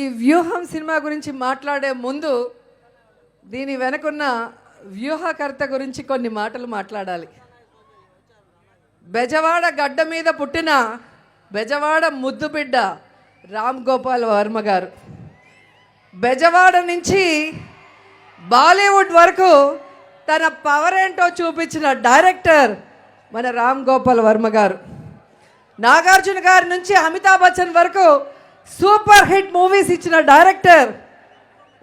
ఈ వ్యూహం సినిమా గురించి మాట్లాడే ముందు దీని వెనకున్న వ్యూహకర్త గురించి కొన్ని మాటలు మాట్లాడాలి. బెజవాడ గడ్డ మీద పుట్టిన బెజవాడ ముద్దు బిడ్డ రామ్ గోపాల్ వర్మ గారు. బెజవాడ నుంచి బాలీవుడ్ వరకు తన పవర్ ఏంటో చూపించిన డైరెక్టర్ మన రామ్ గోపాల్ వర్మ గారు. నాగార్జున గారి నుంచి అమితాబ్ బచ్చన్ వరకు సూపర్ హిట్ మూవీస్ ఇచ్చిన డైరెక్టర్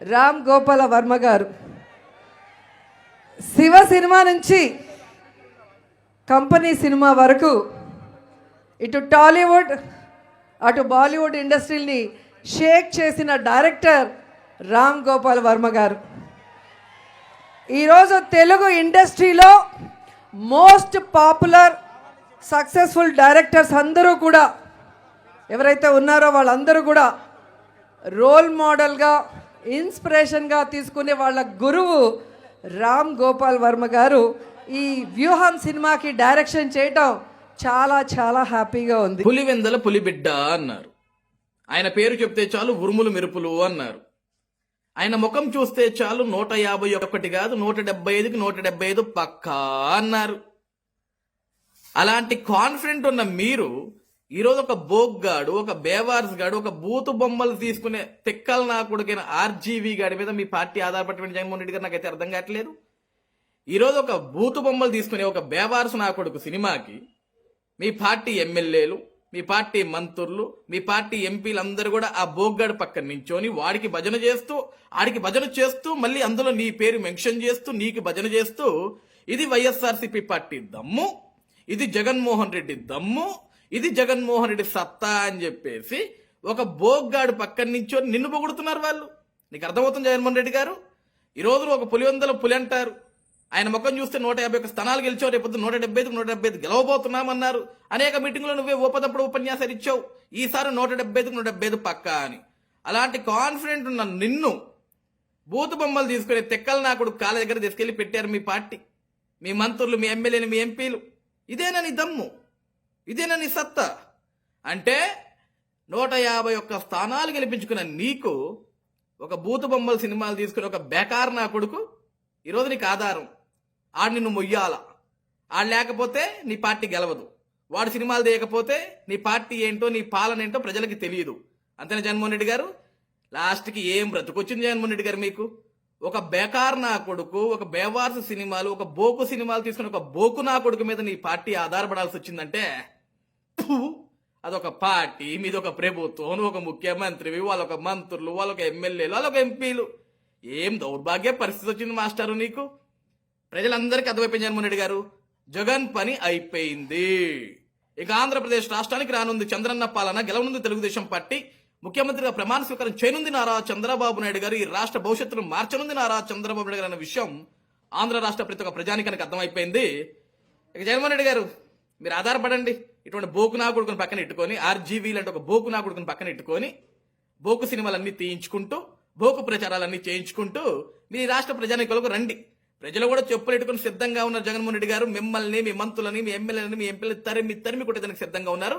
రామ్ గోపాల వర్మ గారు. శివ సినిమా నుంచి కంపెనీ సినిమా వరకు ఇటు టాలీవుడ్ అటు బాలీవుడ్ ఇండస్ట్రీని షేక్ చేసిన డైరెక్టర్ రామ్ గోపాల్ వర్మ గారు. ఈరోజు తెలుగు ఇండస్ట్రీలో మోస్ట్ పాపులర్ సక్సెస్ఫుల్ డైరెక్టర్స్ అందరూ కూడా ఎవరైతే ఉన్నారో వాళ్ళందరూ కూడా రోల్ మోడల్గా ఇన్స్పిరేషన్గా తీసుకునే వాళ్ళ గురువు రామ్ గోపాల్ వర్మ గారు ఈ వ్యూహం సినిమాకి డైరెక్షన్ చేయటం చాలా చాలా హ్యాపీగా ఉంది. పులివెందల పులిబిడ్డ అన్నారు. ఆయన పేరు చెప్తే చాలు ఉరుములు మెరుపులు అన్నారు. ఆయన ముఖం చూస్తే చాలు నూట యాభై ఒకటి కాదు నూట డెబ్బై ఐదుకి నూట డెబ్బై ఐదు పక్కా అన్నారు. అలాంటి కాన్ఫిడెంట్ ఉన్న మీరు ఈరోజు ఒక బోగ్గాడు ఒక బేవార్స్ గాడు ఒక బూతు బొమ్మలు తీసుకునే తిక్కల నా కొడుకైన ఆర్జీవీ గాడి మీద మీ పార్టీ ఆధారపడిన జగన్మోహన్ రెడ్డి గారు నాకైతే అర్థం కావట్లేదు. ఈరోజు ఒక బూతు బొమ్మలు తీసుకునే ఒక బేవార్స్ నా కొడుకు సినిమాకి మీ పార్టీ ఎమ్మెల్యేలు మీ పార్టీ మంత్రులు మీ పార్టీ ఎంపీలు అందరూ కూడా ఆ బోగ్గాడు పక్కన నించోని వాడికి భజన చేస్తూ ఆడికి భజన చేస్తూ మళ్ళీ అందులో నీ పేరు మెన్షన్ చేస్తూ నీకు భజన చేస్తూ ఇది వైఎస్ఆర్సీపీ పార్టీ దమ్ము ఇది జగన్మోహన్ రెడ్డి దమ్ము ఇది జగన్మోహన్ రెడ్డి సత్తా అని చెప్పేసి ఒక బోగ్గాడు పక్కన నించొని నిన్ను పొగుడుతున్నారు వాళ్ళు. నీకు అర్థమవుతుంది జగన్మోహన్ రెడ్డి గారు? ఈ రోజు ఒక పులివందల పులి అంటారు. ఆయన ముఖం చూస్తే నూట యాభై ఒక్క స్థానాలు గెలిచావు రేపు నూట డెబ్బై ఐదు నూట డెబ్బై ఐదు గెలవబోతున్నామన్నారు. అనేక మీటింగ్లో నువ్వే ఓపదప్పుడు ఉపన్యాసాలు ఇచ్చావు. ఈసారి నూట డెబ్బై ఐదు నూట డెబ్బై ఐదు పక్కా అని. అలాంటి కాన్ఫిడెంట్ ఉన్న నిన్ను బూతు బొమ్మలు తీసుకునే తెక్కలు నాకుడు కాళ్ళ దగ్గర తీసుకెళ్ళి పెట్టారు మీ పార్టీ. మీ మంత్రులు మీ ఎమ్మెల్యేలు మీ ఎంపీలు. ఇదేనా నీ దమ్ము? ఇదేనా నీ సత్తా? అంటే నూట యాభై ఒక్క స్థానాలు గెలిపించుకున్న నీకు ఒక బూతు బొమ్మల సినిమాలు తీసుకుని ఒక బేకార్ నా కొడుకు ఈరోజు నీకు ఆధారం. ఆడు నిన్ను మొయ్యాల. ఆడు లేకపోతే నీ పార్టీ గెలవదు. వాడు సినిమాలు తీయకపోతే నీ పార్టీ ఏంటో నీ పాలన ఏంటో ప్రజలకి తెలియదు. అంతేనా జగన్మోహన్ రెడ్డి గారు? లాస్ట్కి ఏం బ్రతుకొచ్చింది జగన్మోహన్ రెడ్డి గారు మీకు? ఒక బేకార్ నా కొడుకు ఒక బేవార్స్ సినిమాలు ఒక బోకు సినిమాలు తీసుకుని ఒక బోకు నా కొడుకు మీద నీ పార్టీ ఆధారపడాల్సి వచ్చిందంటే అదొక పార్టీ మీద ఒక ప్రభుత్వం నువ్వు ఒక ముఖ్యమంత్రివి వాళ్ళొక మంత్రులు వాళ్ళొక ఎమ్మెల్యేలు వాళ్ళొక ఎంపీలు. ఏం దౌర్భాగ్య పరిస్థితి వచ్చింది మాస్టారు నీకు? ప్రజలందరికీ అర్థమైపోయింది జగన్మోహన్ రెడ్డి గారు. జగన్ పని అయిపోయింది. ఇక ఆంధ్రప్రదేశ్ రాష్ట్రానికి రానుంది చంద్రన్న పాలన గెలవనుంది తెలుగుదేశం పార్టీ. ముఖ్యమంత్రిగా ప్రమాణ స్వీకారం చేయనుంది నారా చంద్రబాబు నాయుడు గారు. ఈ రాష్ట్ర భవిష్యత్తును మార్చనుంది నారా చంద్రబాబు నాయుడు గారు అన్న విషయం ఆంధ్ర రాష్ట్ర ప్రతి ఒక్క ప్రజానికానికి అర్థమైపోయింది. ఇక జగన్మోహన్ రెడ్డి గారు మీరు ఆధారపడండి. ఇటువంటి బోకు నాకుడుకుని పక్కన ఇట్టుకొని ఆర్జీవీ లాంటి ఒక బోకు నాకుడుకుని పక్కన ఇట్టుకొని బోకు సినిమాలన్నీ తీయించుకుంటూ బోకు ప్రచారాలన్నీ చేయించుకుంటూ మీ రాష్ట్ర ప్రజానికులకు రండి. ప్రజలు కూడా చెప్పులు పెట్టుకుని సిద్ధంగా ఉన్నారు జగన్మోహన్ రెడ్డి గారు. మిమ్మల్ని మీ మంత్రులని మీ ఎమ్మెల్యేలని మీ ఎంపీలని తరిమి తరిమి కొట్టేదానికి సిద్ధంగా ఉన్నారు.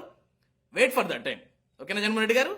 వెయిట్ ఫర్ దట్ టైం ఓకేనా జగన్మోహన్ రెడ్డి గారు?